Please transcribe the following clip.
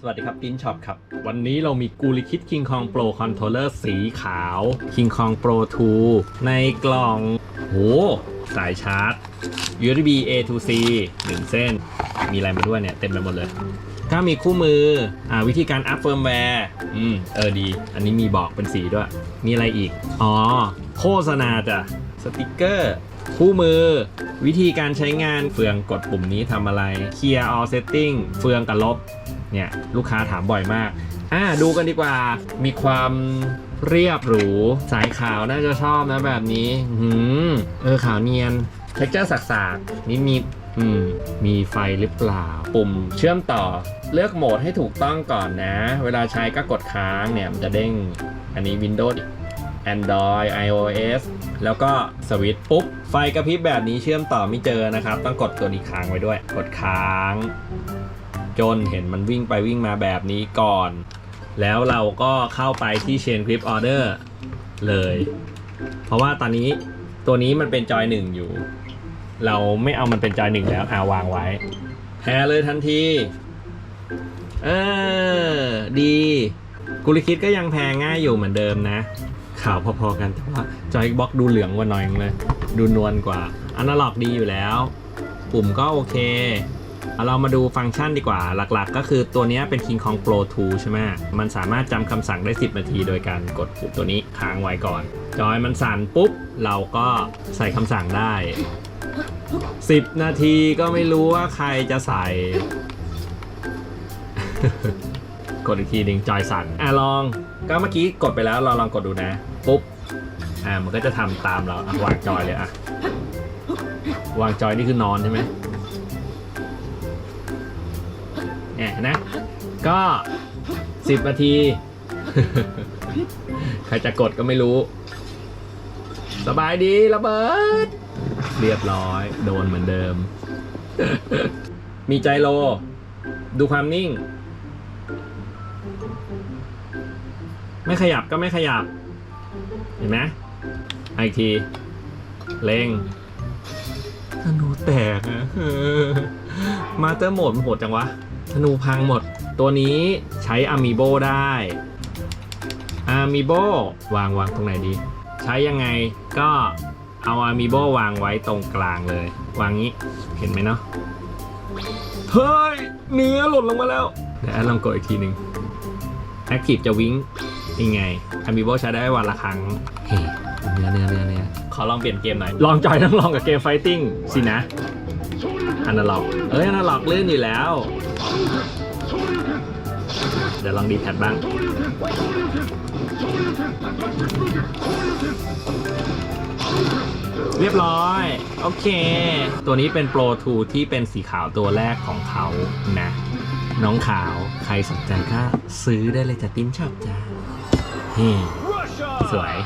สวัสดีครับตินช็อปครับ วันนี้เรามีกูลิคิด King Kong Pro Controller สีขาว King Kong Pro 2 ในกล่องโหสายชาร์จ USB A to C 1เส้น มีอะไรมาด้วยเนี่ย เต็มไปหมดเลยก็มีคู่มืออ่าวิธีการอัพเฟิร์มแวร์อืม เออดี อันนี้มีบอกเป็นสีด้วย มีอะไรอีก อ๋อ โฆษณาจ้ะสติกเกอร์คู่มือ วิธีการใช้งานเฟืองกดปุ่มนี้ทำอะไร Clear all setting เฟืองกับลบ เนี่ยลูกค้าถามบ่อยมาก อ่าดูกันดีกว่า มีความเรียบหรู สายขาวน่าจะชอบนะแบบนี้หืมเออขาวเนียนเท็กเจอร์สักๆนิดๆอืมมีไฟหรือเปล่า ปุ่มเชื่อมต่อเลือกโหมดให้ถูกต้องก่อนนะ เวลาใช้ก็กดค้างเนี่ยมันจะเด้งอันนี้ Windows Android iOS แล้วก็สวิตช์ปุ๊บ ไฟกระพริบแบบนี้เชื่อมต่อไม่เจอนะครับ ต้องกดตัวนี้ค้างไว้ด้วย กดค้าง จนเห็นมันวิ่งไปวิ่งมาแบบนี้ก่อน แล้วเราก็เข้าไปที่ Chain Clip Order เลย เพราะว่าตอนนี้ตัวนี้มันเป็นจอยหนึ่งอยู่ เราไม่เอามันเป็นจอยหนึ่งแล้วอาวางไว้แพ้เลยทันที เออ ดีกุลิคิดก็ยังแพ้ง่ายอยู่เหมือนเดิมนะข่าวพอๆกันแต่ว่าจอยบ็อกดูเหลืองกว่าหน่อยนึงเลย ดูนวลกว่าอนาล็อกดีอยู่แล้ว ปุ่มก็โอเค เอาเรามาดูฟังก์ชันดีกว่าหลักๆ ก็คือตัวนี้เป็น King Kong Pro 2 ใช่ไหมมันสามารถจำคำสั่งได้ 10 นาที โดยการกดปุ่มตัวนี้ค้างไว้ก่อน จอยมันสั่นปุ๊บ เราก็ใส่คำสั่งได้ 10 นาทีก็ไม่รู้ว่าใครจะใส่ กดอีกทีหนึ่งจอยสั่นอะลอง ก็เมื่อกี้กดไปแล้วเราลองกดดูนะ ปุ๊บ อ่ามันก็จะทำตามเราอะวางจอยเลยอะวางจอยนี่คือนอนใช่ไหม เนี่ยเห็นะ ก็10นาที ใครจะกดก็ไม่รู้ สบายดีระเบิด เรียบร้อย โดนเหมือนเดิม มีใจโล ดูความนิ่ง ไม่ขยับก็ไม่ขยับ เห็นไหมอีกทีเร่งธนูแตกอะมาเตอร์โหมดมันโหดจังวะ ธนูพังหมด ตัวนี้ใช้อามิโบได้อามิโบวางวางตรงไหนดี ใช้ยังไงก็เอาอามิโบวางไว้ตรงกลางเลย วางงี้เห็นไหมเนาะเฮ้ยเนื้อหล่นลงมาแล้ว เดี๋ยวแอดลองกดอีกทีหนึ่ง Active จะวิ่งยังไงอามิโบใช้ได้วันละครั้งเฮ้ยเนื้อเนื้อเนื้อเนื้อขอลองเปลี่ยนเกมหน่อย ลองจอยต้องลองกับเกมไฟติ้งสินะ อนาล็อกเอ้ยอนาล็อกเลื่นอยู่แล้ว เดี๋ยวลองดีแพดบ้าง เรียบร้อย โอเค ตัวนี้เป็น Pro 2ที่เป็นสีขาวตัวแรกของเขานะ น้องขาวใครสนใจก็ซื้อได้เลยจ้ะติ้นชอบจ้าเฮ้สวย